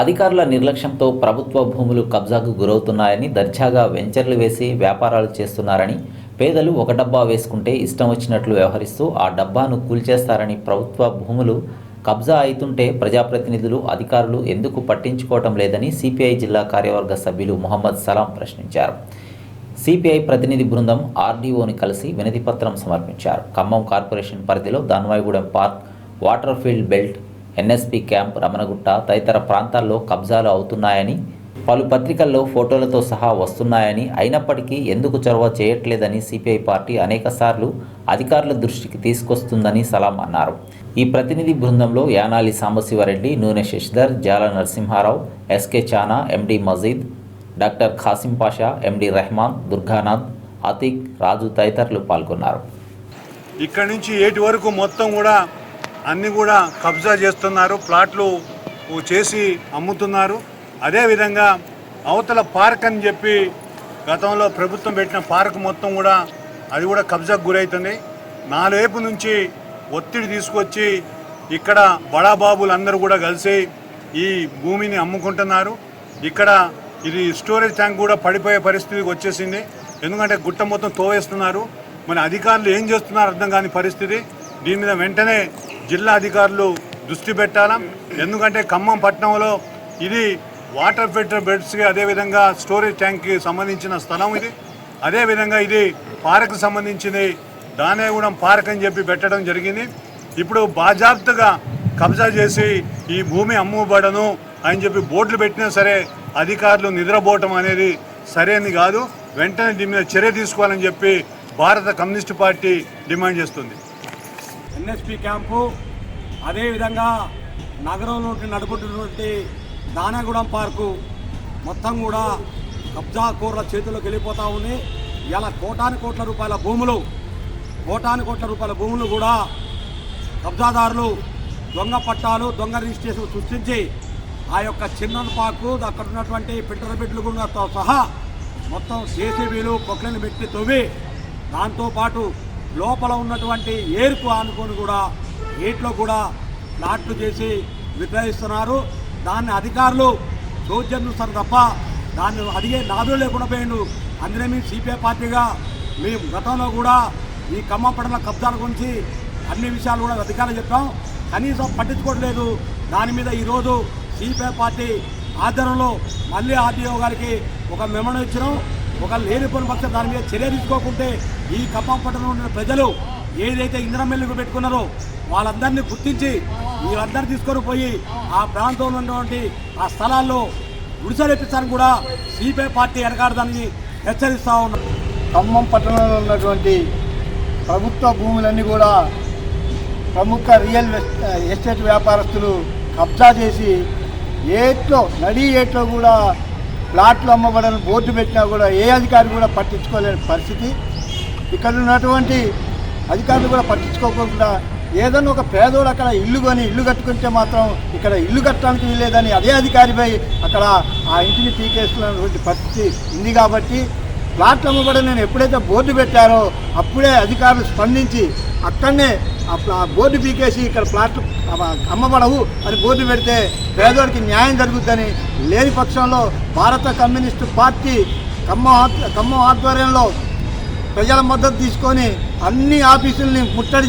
అధికారుల నిర్లక్ష్యంతో ప్రభుత్వ భూములు కబ్జాకు గురవుతున్నాయని దర్జాగా వెంచర్లు వేసి వ్యాపారాలు చేస్తున్నారని పేదలు ఒక డబ్బా వేసుకుంటే ఇష్టం వచ్చినట్లు వ్యవహరిస్తూ ఆ డబ్బాను కూల్చేస్తారని ప్రభుత్వ భూములు కబ్జా అవుతుంటే ప్రజాప్రతినిధులు అధికారులు ఎందుకు పట్టించుకోవటం లేదని సిపిఐ జిల్లా కార్యవర్గ సభ్యులు మొహమ్మద్ సలాం ప్రశ్నించారు. సిపిఐ ప్రతినిధి బృందం ఆర్డీఓని కలిసి వినతిపత్రం సమర్పించారు. ఖమ్మం కార్పొరేషన్ పరిధిలో Danavaigudem park water field belt NSP camp Ramanagutta తదితర ప్రాంతాల్లో కబ్జాలు అవుతున్నాయని పలు పత్రికల్లో ఫోటోలతో సహా వస్తున్నాయని అయినప్పటికీ ఎందుకు చొరవ చేయట్లేదని సిపిఐ పార్టీ అనేకసార్లు అధికారుల దృష్టికి తీసుకొస్తుందని సలాం అన్నారు. ఈ ప్రతినిధి బృందంలో యానాలి సాంబశివరెడ్డి నూనె Shashidhar Jala Narasimharao SK Chana MD Majeed doctor Khasim Pasha MD Rehman Durganath Atiq Raju తదితరులు పాల్గొన్నారు. ఇక్కడి నుంచి ఏటి వరకు మొత్తం కూడా అన్ని కూడా కబ్జా చేస్తున్నారు ప్లాట్లు చేసి అమ్ముతున్నారు. అదేవిధంగా అవతల పార్క్ అని చెప్పి గతంలో ప్రభుత్వం పెట్టిన పార్క్ మొత్తం కూడా అది కూడా కబ్జాకు గురవుతుంది నాలుగైపు నుంచి ఒత్తిడి తీసుకొచ్చి ఇక్కడ బడాబాబులు అందరూ కూడా కలిసి ఈ భూమిని అమ్ముకుంటున్నారు. ఇక్కడ ఇది స్టోరేజ్ ట్యాంక్ కూడా పడిపోయే పరిస్థితికి వచ్చేసింది. ఎందుకంటే గుట్ట మొత్తం తోవేస్తున్నారు. మన అధికారులు ఏం చేస్తున్నారు అర్థం కాని పరిస్థితి. దీని మీద వెంటనే జిల్లా అధికారులు దృష్టి పెట్టాలా? ఎందుకంటే ఖమ్మం పట్టణంలో ఇది వాటర్ ఫిల్టర్ బెడ్స్కి అదేవిధంగా స్టోరేజ్ ట్యాంక్కి సంబంధించిన స్థలం ఇది. అదేవిధంగా ఇది పార్క్ సంబంధించింది దానేగూడెం పార్క్ అని చెప్పి పెట్టడం జరిగింది. ఇప్పుడు బాజాప్తగా కబ్జా చేసి ఈ భూమి అమ్ముబడను అని చెప్పి బోర్డులు పెట్టినా సరే అధికారులు నిద్రపోవటం అనేది సరైనది కాదు. వెంటనే దీని మీద చర్య తీసుకోవాలని చెప్పి భారత కమ్యూనిస్టు పార్టీ డిమాండ్ చేస్తుంది. ఎన్ఎస్పి క్యాంపు అదేవిధంగా నగరంలో నడుపుతున్నటువంటి దానగూడెం పార్కు మొత్తం కూడా కబ్జా కూరల చేతుల్లోకి వెళ్ళిపోతూ ఉంది. ఇలా కోటాను కోట్ల రూపాయల భూములు కోటాను కోట్ల రూపాయల భూములు కూడా కబ్జాదారులు దొంగ పట్టాలు దొంగ రిజిస్ట్రేషన్ సృష్టించి ఆ యొక్క చిన్న పార్కు అక్కడ ఉన్నటువంటి ఫిల్టర్ బెడ్లు కూడా సహా మొత్తం జేసీబీలు పొక్లెలు పెట్టి తవ్వి దాంతోపాటు లోపల ఉన్నటువంటి ఏరుకు ఆనుకొని కూడా ఏట్లో కూడా ప్లాట్లు చేసి విక్రయిస్తున్నారు. దాన్ని అధికారులు చోద్యం చూస్తారు తప్ప దాన్ని అడిగే నాదులు లేకుండా పోయిండు. అందులో మేము సిపిఐ పార్టీగా మేము గతంలో కూడా ఈ కమ్మపడల కబ్జాల గురించి అన్ని విషయాలు కూడా అధికారులు చెప్పాం. కనీసం పట్టించుకోవట్లేదు. దాని మీద ఈరోజు సిపిఐ పార్టీ ఆధ్వర్యంలో మళ్ళీ ఆర్టీఓ గారికి ఒక మెమను ఇచ్చినాం. ఒక లేనిపోని పక్షం దాని మీద చర్య తీసుకోకుంటే ఈ ఖమ్మం పట్టణంలో ఉన్న ప్రజలు ఏదైతే ఇంద్రమెల్లుకు పెట్టుకున్నారో వాళ్ళందరినీ గుర్తించి వీళ్ళందరినీ తీసుకొని పోయి ఆ ప్రాంతంలో ఉన్నటువంటి ఆ స్థలాల్లో గుడిసెలెప్పించడానికి కూడా సిపిఐ పార్టీ వెనకాడదాన్ని హెచ్చరిస్తా ఉన్నారు ఖమ్మం పట్టణంలో ఉన్నటువంటి ప్రభుత్వ భూములన్నీ కూడా ప్రముఖ రియల్ ఎస్- ఎస్టేట్ వ్యాపారస్తులు కబ్జా చేసి ఏట్లో నడి ఏట్లో కూడా ప్లాట్లు అమ్మబడని బోర్డు పెట్టినా కూడా ఏ అధికారి కూడా పట్టించుకోలేని పరిస్థితి. ఇక్కడ ఉన్నటువంటి అధికారులు కూడా పట్టించుకోకుండా ఏదన్నా ఒక పేదోడు అక్కడ ఇల్లు కొని ఇల్లు కట్టుకుంటే మాత్రం ఇక్కడ ఇల్లు కట్టడానికి వీల్లేదని అదే అధికారిపై అక్కడ ఆ ఇంటిని పీకేస్తున్నటువంటి పరిస్థితి ఉంది కాబట్టి ప్లాట్లు అమ్మబడి నేను ఎప్పుడైతే బోర్డు పెట్టారో అప్పుడే అధికారులు స్పందించి అక్కడనే ఆ బోర్డు పీకేసి ఇక్కడ ప్లాట్లు అమ్మబడవు. అని బోర్డు పెడితే పేదోడికి న్యాయం జరుగుతుందని లేని పక్షంలో భారత కమ్యూనిస్టు పార్టీ ఖమ్మం ఖమ్మం ఆధ్వర్యంలో ప్రజల మద్దతు తీసుకొని అన్ని ఆఫీసుల్ని ముట్టడి